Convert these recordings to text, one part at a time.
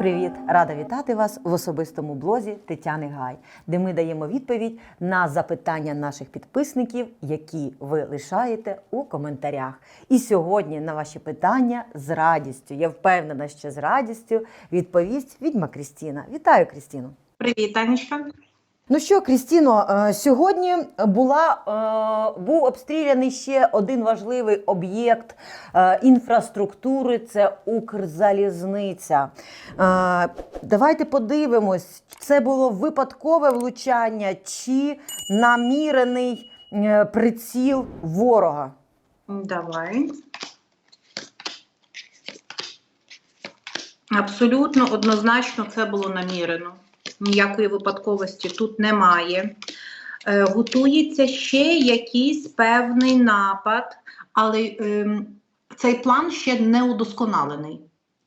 привіт! Рада вітати вас в особистому блозі Тетяни Гай, де ми даємо відповідь на запитання наших підписників, які ви лишаєте у коментарях. І сьогодні на ваші питання з радістю, я впевнена, що з радістю відповість відьма Крістіна. Вітаю, Крістіну! Привіт, Танечка. Ну що, Крістіно, е, сьогодні була, е, був обстріляний ще один важливий об'єкт е, інфраструктури це Укрзалізниця. Давайте подивимось, це було випадкове влучання чи намірений приціл ворога. Давай. Абсолютно однозначно це було намірено. Ніякої випадковості тут немає. Е, готується ще якийсь певний напад, але ем, цей план ще не удосконалений.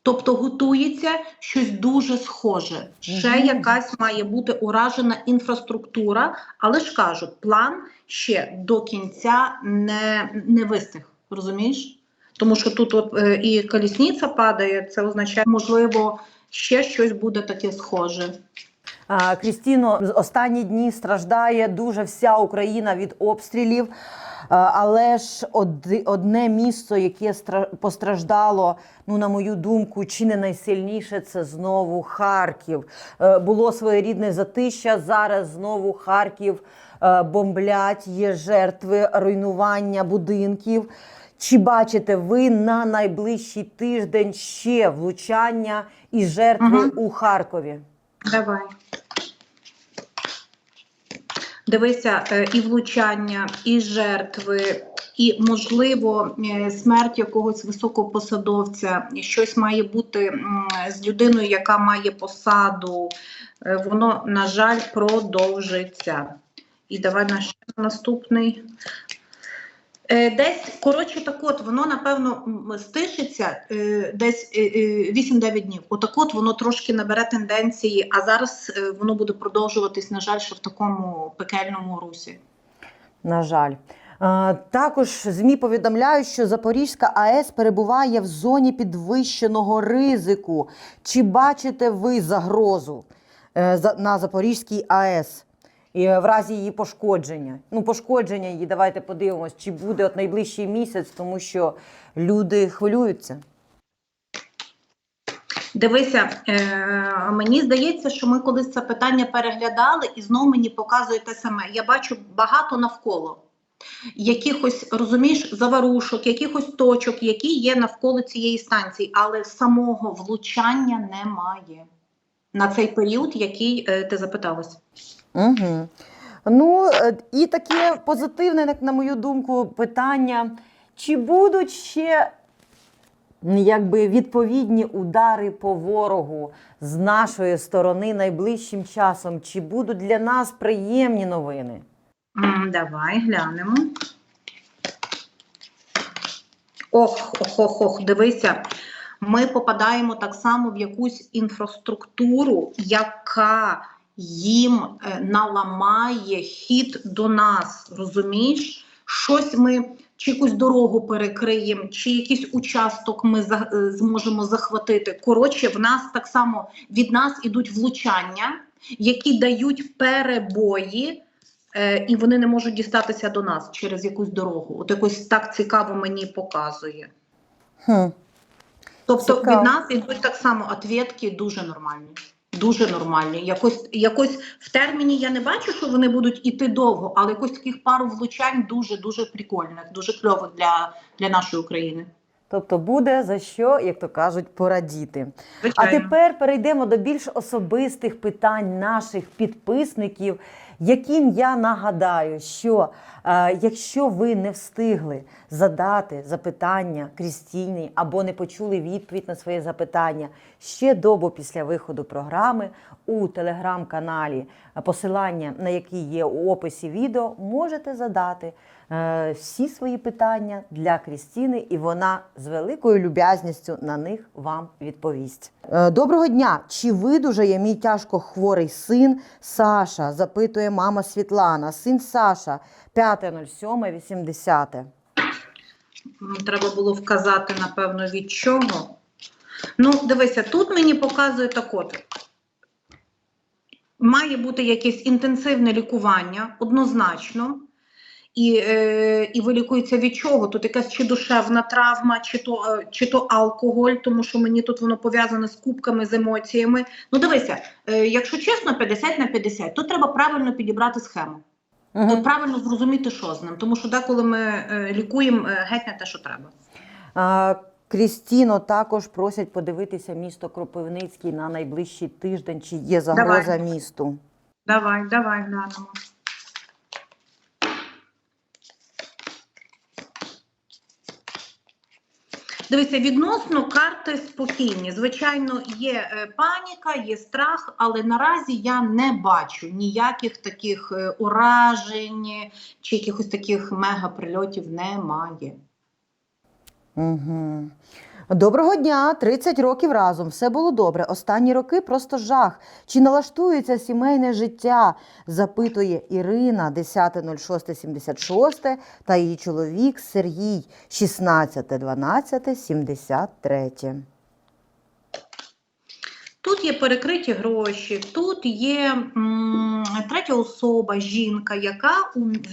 Тобто готується щось дуже схоже. Ще Мгм. якась має бути уражена інфраструктура, але ж кажуть, план ще до кінця не, не вистиг. Розумієш? Тому що тут от, е, і колісниця падає, це означає, можливо, ще щось буде таке схоже. Крістіно, останні дні страждає дуже вся Україна від обстрілів. Але ж одне місто, яке стра- постраждало, ну на мою думку, чи не найсильніше, це знову Харків. Е, Було своєрідне затища. Зараз знову Харків е, бомблять, є жертви руйнування будинків. Чи бачите ви на найближчий тиждень ще влучання і жертви Мгм. у Харкові? Давай. Дивися, е, і влучання, і жертви, і, можливо, е, смерть якогось високопосадовця. І Щось має бути з людиною, яка має посаду. Е, Воно, на жаль, продовжиться. І давай наш наступний. Е, Десь, коротше, так от, воно, напевно, стишиться е, десь е, е, 8-9 днів. Отак от воно трошки набере тенденції, а зараз воно буде продовжуватись, на жаль, ще в такому пекельному русі. На жаль. Також ЗМІ повідомляють, що Запорізька АЕС перебуває в зоні підвищеного ризику. Чи бачите ви загрозу на Запорізькій АЕС е, в разі її пошкодження? Ну, пошкодження її, давайте подивимось, чи буде от найближчий місяць, тому що люди хвилюються. Дивися, е, мені здається, що ми колись це питання переглядали, і знову мені показує те саме. Я бачу багато навколо якихось, розумієш, заварушок, якихось точок, які є навколо цієї станції, але самого влучання немає на цей період, який е, ти запиталась. Угу. Ну, е, і таке позитивне, як на мою думку, питання: чи будуть ще якби відповідні удари по ворогу з нашої сторони найближчим часом? Чи будуть для нас приємні новини? Давай глянемо. Ох, ох, ох, ох, дивися. Ми попадаємо так само в якусь інфраструктуру, яка їм е, наламає хід до нас. Розумієш? Щось ми чи якусь дорогу перекриємо, чи якийсь участок ми за- е, зможемо захватити. Коротше, в нас так само від нас ідуть влучання, які дають перебої. Е, і вони не можуть дістатися до нас через якусь дорогу. От якось так цікаво мені показує. Хм. Тобто Цікаво. від нас ідуть так само ответки дуже нормальні. Дуже нормальні. Якось, якось в терміні я не бачу, що вони будуть іти довго, але якось таких пару влучань дуже дуже прикольних, дуже кльових для, для нашої України. Тобто буде за що, як то кажуть, порадіти. А тепер перейдемо до більш особистих питань наших підписників, яким я нагадаю, що е, якщо ви не встигли задати запитання Крістіні або не почули відповідь на своє запитання ще добу після виходу програми у телеграм-каналі, посилання на який є у описі відео, можете задати е, всі свої питання для Крістіни, і вона з великою люб'язністю на них вам відповість. Е, Доброго дня! Чи видужає мій тяжко хворий син Саша? запитує мама Світлана. Син Саша 5.07.80. Треба було вказати, напевно, від чого. Ну, дивися, тут мені показує так от. Має бути якесь інтенсивне лікування, однозначно. І, е, і вилікується від чого? Тут якась чи душевна травма, чи то, е, чи то алкоголь, тому що мені тут воно пов'язане з кубками, з емоціями. Ну, дивися, е, якщо чесно, 50 на 50, то треба правильно підібрати схему. Мгм. Правильно зрозуміти, що з ним. Тому що деколи ми е, лікуємо е, геть не те, що треба. А, Крістіно також просять подивитися місто Кропивницький на найближчий тиждень, чи є загроза Давай. місту. Давай, давай глянемо. Дивіться, відносно карти спокійні. Звичайно, є е, паніка, є страх, але наразі я не бачу ніяких таких е, уражень чи якихось таких мегаприльотів немає. Угу. Доброго дня, 30 років разом. Все було добре. Останні роки просто жах. Чи налаштується сімейне життя? запитує Ірина 10.06.76 та її чоловік Сергій 16.12.73. Тут є перекриті гроші, тут є м, третя особа, жінка, яка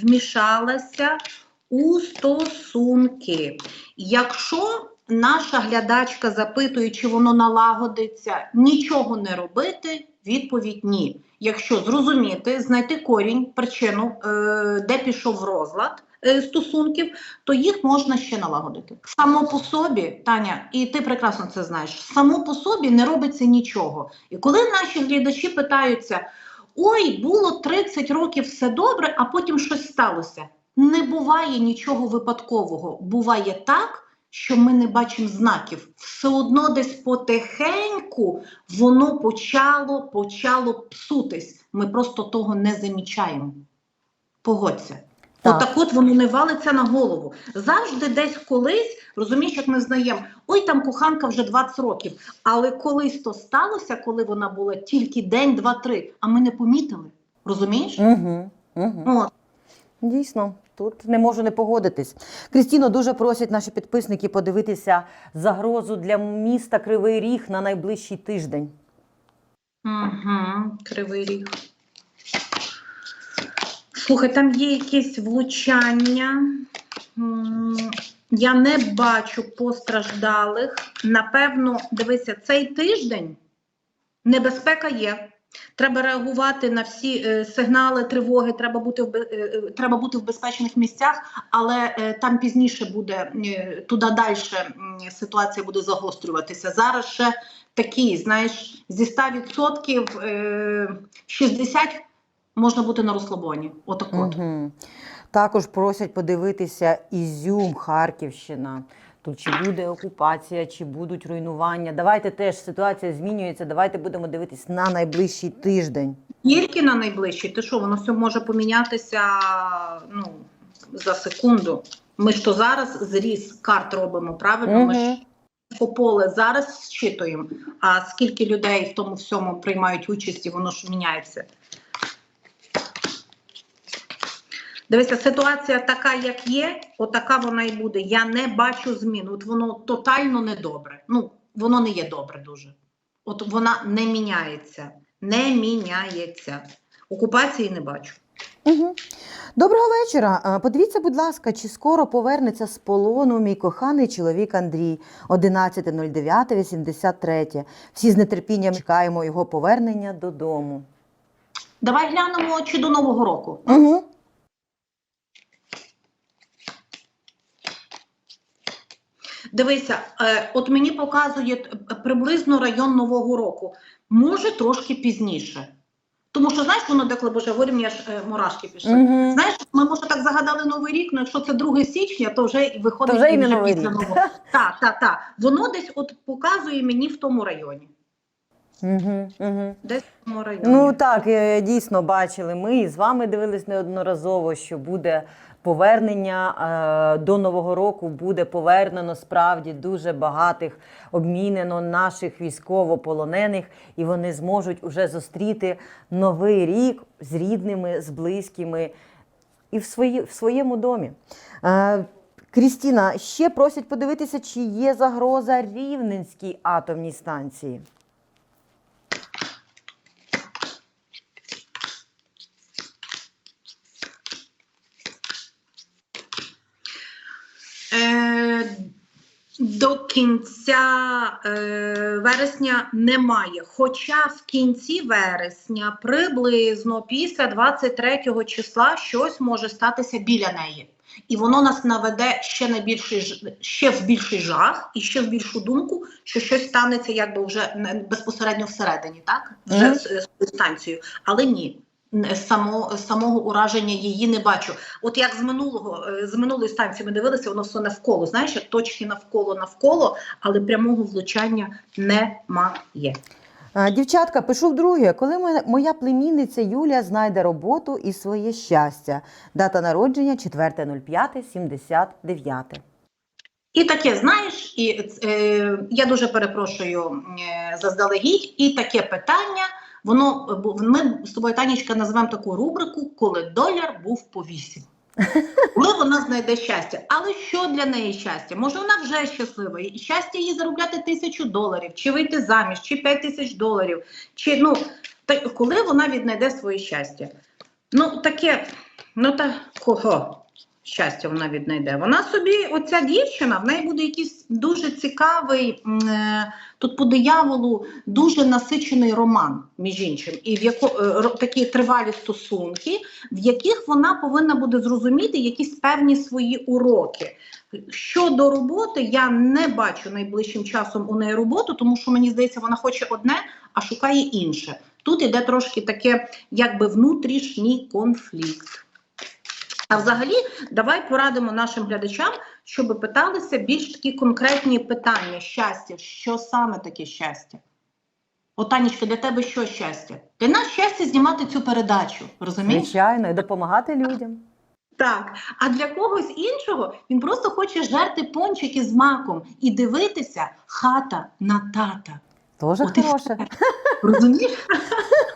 вмішалася у стосунки. Якщо наша глядачка запитує, чи воно налагодиться, нічого не робити, відповідь ні. Якщо зрозуміти, знайти корінь, причину, е, де пішов розлад е, стосунків, то їх можна ще налагодити. Само по собі, Таня, і ти прекрасно це знаєш, само по собі не робиться нічого. І коли наші глядачі питаються: ой, було 30 років все добре, а потім щось сталося. Не буває нічого випадкового. Буває так, що ми не бачимо знаків. Все одно десь потихеньку воно почало, почало псутись. Ми просто того не замічаємо. Погодься. Так. Отак от воно не валиться на голову. Завжди десь колись, розумієш, як ми знаємо, ой, там коханка вже 20 років. Але колись то сталося, коли вона була тільки день, два, три, а ми не помітили. Розумієш? Угу. Угу. От. Дійсно, тут не можу не погодитись. Крістіно дуже просять наші підписники подивитися загрозу для міста Кривий Ріг на найближчий тиждень. Угу, кривий ріг. Слухай, там є якесь влучання. Я не бачу постраждалих. Напевно, дивися, цей тиждень небезпека є. Треба реагувати на всі е, сигнали тривоги. Треба бути в е, е, треба бути в безпечних місцях, але там пізніше буде туди далі ситуація буде загострюватися. Зараз ще такі, знаєш, зі 100% е, 60 можна бути на розслабоні. Отак от. Угу. Також просять подивитися Ізюм, Харківщина. Тут чи буде окупація, чи будуть руйнування. Давайте теж ситуація змінюється. Давайте будемо дивитись на найближчий тиждень. Тільки на найближчий, ти що, воно все може помінятися ну, за секунду. Ми ж то зараз зріз карт робимо, правильно? Ми ж по поле зараз зчитуємо, а скільки людей в тому всьому приймають участь, і воно ж міняється. Дивися, ситуація така, як є, отака вона і буде. Я не бачу змін. От воно тотально недобре. Ну, воно не є добре дуже. От вона не міняється. Не міняється. Окупації не бачу. Угу. Доброго вечора. Подивіться, будь ласка, чи скоро повернеться з полону мій коханий чоловік Андрій, 11.09.83. Всі з нетерпінням чекаємо його повернення додому. Давай глянемо чи до Нового року. Угу. Дивися, е, от мені показує приблизно район Нового року. Може трошки пізніше. Тому що, знаєш, воно деколи боже, говорю, мені аж е, мурашки пішли. Угу. Знаєш, ми може так загадали Новий рік, але якщо це 2 січня, то вже виходить То вже і вже Новий після. Нового. Так, так, так. Воно десь от показує мені в тому районі. Угу. Угу. Десь в тому районі. Ну так, е, дійсно бачили. Ми і з вами дивились неодноразово, що буде повернення е, до Нового року, буде повернено справді дуже багатих обмінено наших військовополонених, і вони зможуть уже зустріти новий рік з рідними, з близькими і в, свої, в своєму домі. Е, Крістіна, ще просять подивитися, чи є загроза Рівненській атомній станції. Е, до кінця е, вересня немає. Хоча в кінці вересня, приблизно після 23 числа, щось може статися біля неї. І воно нас наведе ще на більший ще в більший жах і ще в більшу думку, що щось станеться якби вже безпосередньо всередині, так? Вже Мгм. з, з станцією. Але ні. Само, самого ураження її не бачу. От як з минулого е, з минулої станції ми дивилися, воно все навколо. Знаєш, як точки навколо навколо, але прямого влучання немає. Дівчатка, пишу вдруге, коли моя- моя племінниця Юлія знайде роботу і своє щастя. Дата народження 4.05.79. І таке, знаєш, і е, я дуже перепрошую е, заздалегідь, і таке питання. Воно е, ми з тобою, Танечка, назвемо таку рубрику, коли доляр був по вісім. Коли вона знайде щастя. Але що для неї щастя? Може, вона вже щаслива. І щастя їй заробляти тисячу доларів, чи вийти заміж, чи п'ять тисяч доларів, чи ну та коли вона віднайде своє щастя? Ну, таке, ну та кого щастя вона віднайде? Вона собі, оця дівчина, в неї буде якийсь дуже цікавий, е, тут по дияволу дуже насичений роман, між іншим, і в яко, е, такі тривалі стосунки, в яких вона повинна буде зрозуміти якісь певні свої уроки. Щодо роботи, я не бачу найближчим часом у неї роботу, тому що мені здається, вона хоче одне, а шукає інше. Тут іде трошки таке, якби внутрішній конфлікт. А взагалі, давай порадимо нашим глядачам, щоб питалися більш такі конкретні питання щастя. Що саме таке щастя? От, Танечка, для тебе що щастя? Для нас щастя знімати цю передачу, розумієш? Звичайно, і допомагати людям. Так, а для когось іншого він просто хоче жерти пончики з маком і дивитися хата на тата. Тоже хороше. Розумієш?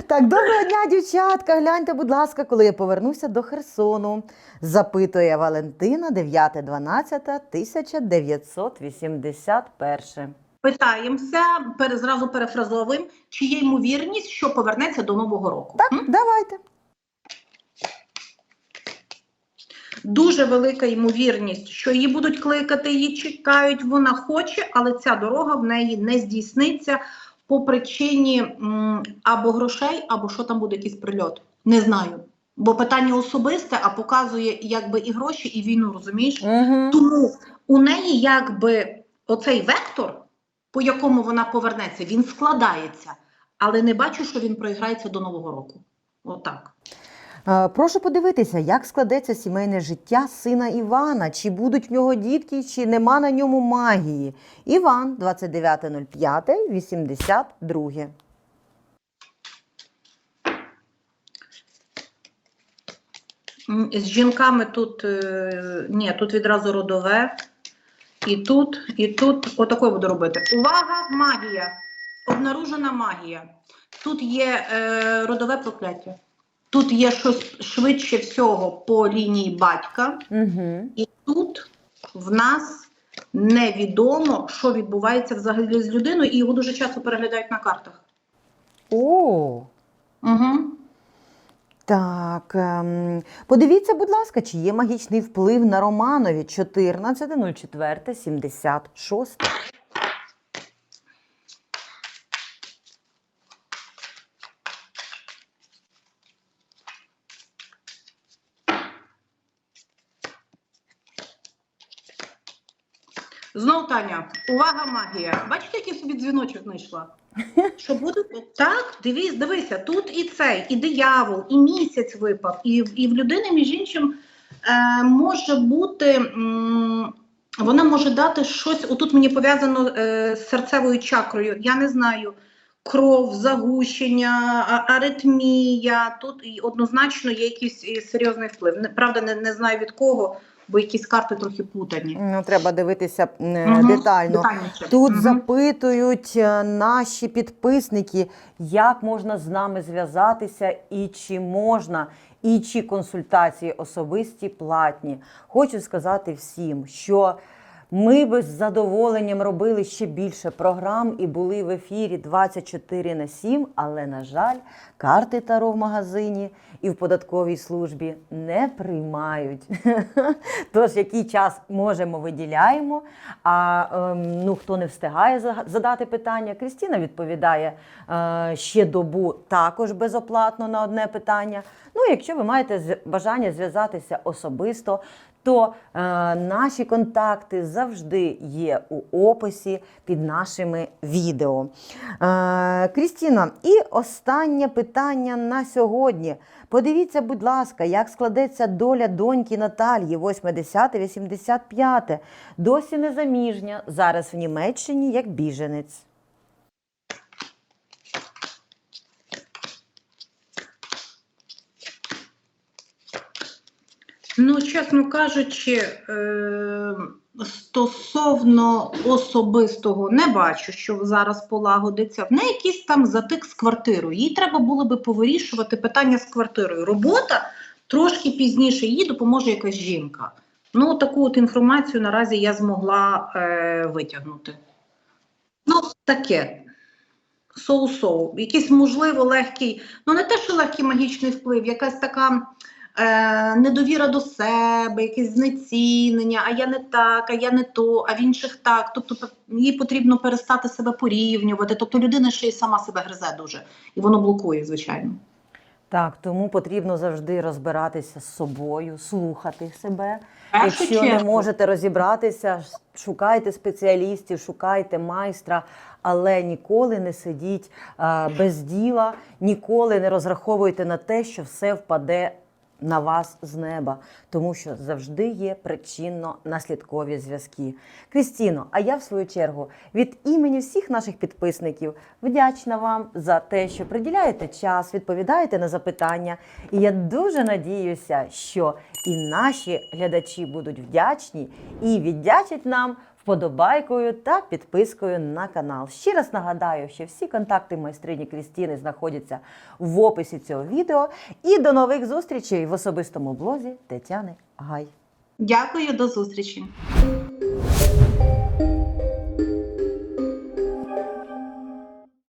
Так, доброго дня, дівчатка. Гляньте, будь ласка, коли я повернуся до Херсону. Запитує Валентина 9.12.1981. Питаємося, пере, зразу перефразовуємо, чи є ймовірність, що повернеться до Нового року. Так, М? давайте. Дуже велика ймовірність, що її будуть кликати, її чекають, вона хоче, але ця дорога в неї не здійсниться по причині або грошей, або що там буде якийсь прильот. Не знаю. Бо питання особисте, а показує якби і гроші, і війну, розумієш? Угу. Тому у неї якби оцей вектор, по якому вона повернеться, він складається, але не бачу, що він проіграється до Нового року. Отак. Е, Прошу подивитися, як складеться сімейне життя сина Івана, чи будуть в нього дітки, чи нема на ньому магії. Іван, 29.05.82. М, З жінками тут е, ні, тут відразу родове. І тут, і тут отакою буду робити. Увага, магія! Обнаружена магія. Тут є е, родове прокляття. Тут є щось швидше всього по лінії батька, Угу. і тут в нас невідомо, що відбувається взагалі з людиною, і його дуже часто переглядають на картах. О, Угу. так. ем, Подивіться, будь ласка, чи є магічний вплив на Романові 14.04.76. Таня, увага, магія. Бачите, який собі дзвіночок знайшла? Що буде? Так, дивись, дивися, тут і цей, і диявол, і місяць випав, і, і в людини, між іншим, е, може бути. М- вона може дати щось. Отут мені пов'язано е, з серцевою чакрою. Я не знаю. Кров, загущення, а- аритмія. Тут і однозначно є якийсь серйозний вплив. Правда, не, не знаю від кого. Бо якісь карти трохи путані. Ну, треба дивитися угу. Детально. детальніше. Тут угу. запитують е, наші підписники, як можна з нами зв'язатися і чи можна, і чи консультації особисті платні. Хочу сказати всім, що ми би з задоволенням робили ще більше програм і були в ефірі 24 на 7, але, на жаль, карти Таро в магазині і в податковій службі не приймають. Тож, який час можемо, виділяємо. А ем, ну, хто не встигає за- задати питання, Крістіна відповідає е, ще добу також безоплатно на одне питання. Ну, якщо ви маєте бажання зв'язатися особисто, то е, наші контакти завжди є у описі під нашими відео. Е, Крістіна, і останнє питання на сьогодні. Подивіться, будь ласка, як складеться доля доньки Наталії, 80-85. Досі незаміжня, зараз в Німеччині як біженець. Ну, чесно кажучи, е, стосовно особистого не бачу, що зараз полагодиться. В неї якийсь там затик з квартирою. Їй треба було би повирішувати питання з квартирою. Робота трошки пізніше їй допоможе якась жінка. Ну, таку от інформацію наразі я змогла е, витягнути. Ну, таке. Соу-соу. Якийсь, можливо, легкий, ну не те, що легкий магічний вплив, якась така е, недовіра до себе, якесь знецінення, а я не так, а я не то, а в інших так. Тобто їй потрібно перестати себе порівнювати. Тобто людина ще й сама себе гризе дуже, і воно блокує, звичайно. Так, тому потрібно завжди розбиратися з собою, слухати себе. Першу Якщо не можете розібратися, шукайте спеціалістів, шукайте майстра, але ніколи не сидіть а, без діла, ніколи не розраховуйте на те, що все впаде на вас з неба, тому що завжди є причинно-наслідкові зв'язки. Крістіно, а я в свою чергу від імені всіх наших підписників вдячна вам за те, що приділяєте час, відповідаєте на запитання. І я дуже надіюся, що і наші глядачі будуть вдячні і віддячать нам вподобайкою та підпискою на канал. Ще раз нагадаю, що всі контакти майстрині Крістіни знаходяться в описі цього відео. І до нових зустрічей в особистому блозі Тетяни Гай. Дякую, до зустрічі.